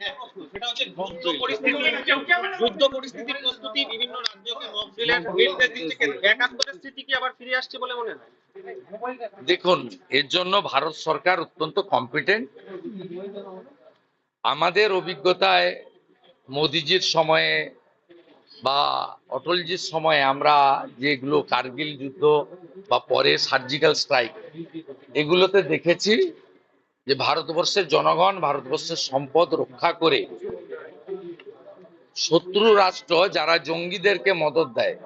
সেটা হচ্ছে যুদ্ধ পরিস্থিতি যুদ্ধ পরিস্থিতির প্রস্তুতি বিভিন্ন রাজ্যকে মক ড্রিলের নির্দেশ দিচ্ছে। একাত্তরের স্মৃতি কি আবার ফিরে আসছে বলে মনে হয়? দেখুন এর জন্য ভারত সরকার অত্যন্ত কম্পিটেন্ট আমাদের অভিজ্ঞতায় মোদিজির সময়ে বা অটলজির সময়ে আমরা যেগুলো কার্গিল যুদ্ধ বা পরে সার্জিক্যাল স্ট্রাইক এগুলোতে দেখেছি যে ভারতবর্ষের জনগণ ভারতবর্ষের সম্পদ রক্ষা করে শত্রু রাষ্ট্র যারা জঙ্গিদেরকে মদত দেয়,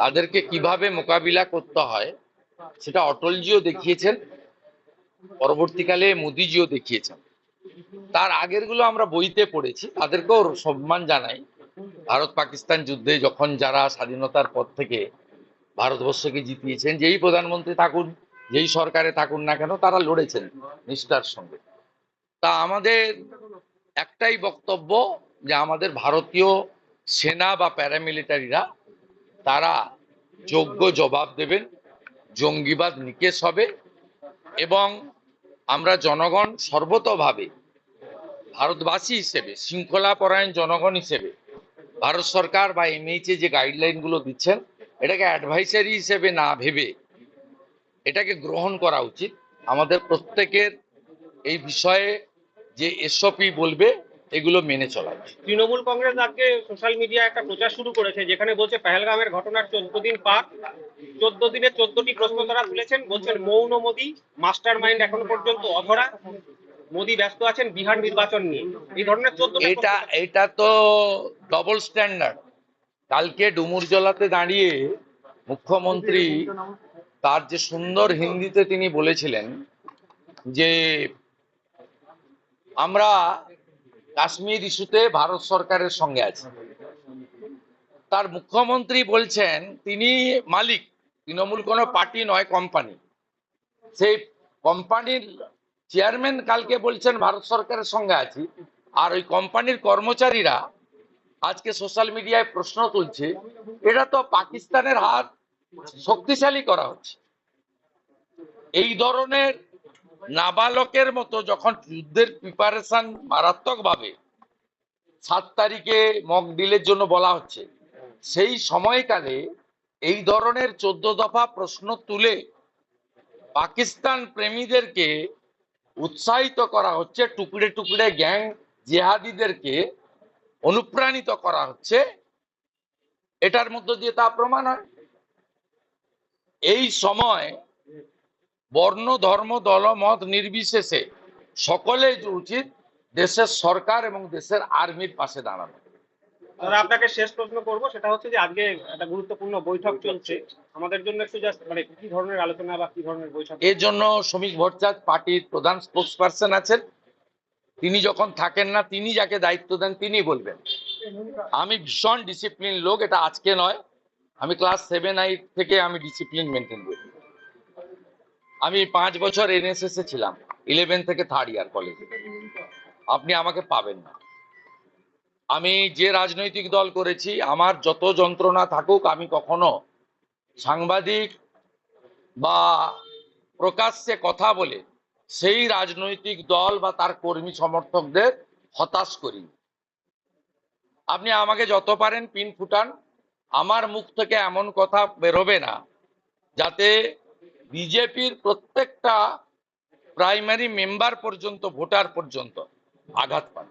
তাদেরকে কীভাবে মোকাবিলা করতে হয় সেটা অটলজিও দেখিয়েছেন, পরবর্তীকালে মোদিজিও দেখিয়েছেন। তার আগেরগুলো আমরা বইতে পড়েছি, তাদেরকেও সম্মান জানাই। ভারত পাকিস্তান যুদ্ধে যখন যারা স্বাধীনতার পর থেকে ভারতবর্ষকে জিতিয়েছেন, যেই প্রধানমন্ত্রী থাকুন যেই সরকারে থাকুন না কেন, তারা লড়েছেন নিষ্ঠার সঙ্গে। তা আমাদের একটাই বক্তব্য যে আমাদের ভারতীয় সেনা বা প্যারামিলিটারিরা, তারা যোগ্য জবাব দেবেন, জঙ্গিবাদ নিকেশ হবে এবং আমরা জনগণ সর্বতভাবে, ভারতবাসী হিসেবে শৃঙ্খলা পরায়ণ জনগণ হিসেবে, ভারত সরকার বা এমএইচে যে গাইডলাইনগুলো দিচ্ছেন, এটাকে অ্যাডভাইসারি হিসেবে না ভেবে এটাকে গ্রহণ করা উচিত। আমাদের প্রত্যেকের এই বিষয়ে যে এসওপি বলবে এগুলো মেনে চলা উচিত। তৃণমূল কংগ্রেস আজকে সোশ্যাল মিডিয়া একটা প্রচার শুরু করেছে যেখানে বলছে পেহেলগামের ঘটনার চোদ্দ দিন পার চোদ্দ দিনে চোদ্দটি প্রশ্ন তারা তুলেছেন। বলছেন মৌন মোদী মাস্টার মাইন্ড এখনও পর্যন্ত অধরা। মোদী ব্যস্ত আছেন বিহার নির্বাচন নিয়ে। এই ধরনের চোদ্দ এটা এটা তো ডবল স্ট্যান্ডার্ড কালকে ডুমুরজলাতে দাঁড়িয়ে মুখ্যমন্ত্রী তার যে সুন্দর হিন্দিতে তিনি বলেছিলেন যে, আমরা কাশ্মীর ইস্যুতে ভারত সরকারের সঙ্গে আছি। তার মুখ্যমন্ত্রী বলছেন, তিনি মালিক, তৃণমূল কোনো পার্টি নয়, কোম্পানি। সেই কোম্পানির চেয়ারম্যান কালকে বলছেন, ভারত সরকারের সঙ্গে আছি। আর ওই কোম্পানির কর্মচারীরা আজকে সোশ্যাল মিডিয়ায় প্রশ্ন তুলছে এটা তো পাকিস্তানের হাত শক্তিশালী করা হচ্ছে। এই ধরনের নাবালকের মতো যখন যুদ্ধের প্রিপারেশন মারাত্মকভাবে সাত তারিখে মক ডিলের জন্য বলা হচ্ছে, সেই সময়কালে এই ধরনের চোদ্দ দফা প্রশ্ন তুলে পাকিস্তান প্রেমীদেরকে উৎসাহিত করা হচ্ছে, টুকরে টুকরে গ্যাং জেহাদিদেরকে অনুপ্রাণিত করা হচ্ছে। এটার মধ্য দিয়ে তা প্রমাণ হয়। এই সময় বর্ণ ধর্ম দলমত নির্বিশেষে সকলে উচিত দেশের সরকার এবং দেশের আর্মির পাশে দাঁড়ানো। আপনাকে শেষ প্রশ্ন করব সেটা হচ্ছে যে আজকে একটা গুরুত্বপূর্ণ বৈঠক চলছে। আমাদের জন্য একটু জাস্ট মানে কি ধরনের আলোচনা বা কি ধরনের বৈঠক? এর জন্য শ্রমিক ভট্টাচার্য পার্টির প্রধান স্পোক্স পার্সন আছেন। তিনি যখন থাকেন না তিনি যাকে দায়িত্ব দেন তিনি বলবেন। আমি ভীষণ ডিসিপ্লিন লোক এটা আজকে নয়। আমি ক্লাস সেভেন এইট থেকে আমি ডিসিপ্লিন মেনটেন করি। আমি পাঁচ বছর এনএসএস এ ছিলাম ইলেভেন থেকে থার্ড ইয়ার কলেজে আপনি আমাকে পাবেন না। আমি যে রাজনৈতিক দল করেছি, আমার যত যন্ত্রণা থাকুক, আমি কখনো সাংবাদিক বা প্রকাশ্যে কথা বলে সেই রাজনৈতিক দল বা তার কর্মী সমর্থকদের হতাশ করি আপনি আমাকে যত পারেন পিন ফুটান। আমার মুখ থেকে এমন কথা বেরোবে না, যাতে বিজেপির প্রত্যেকটা প্রাইমারি মেম্বার পর্যন্ত, ভোটার পর্যন্ত আঘাত পান।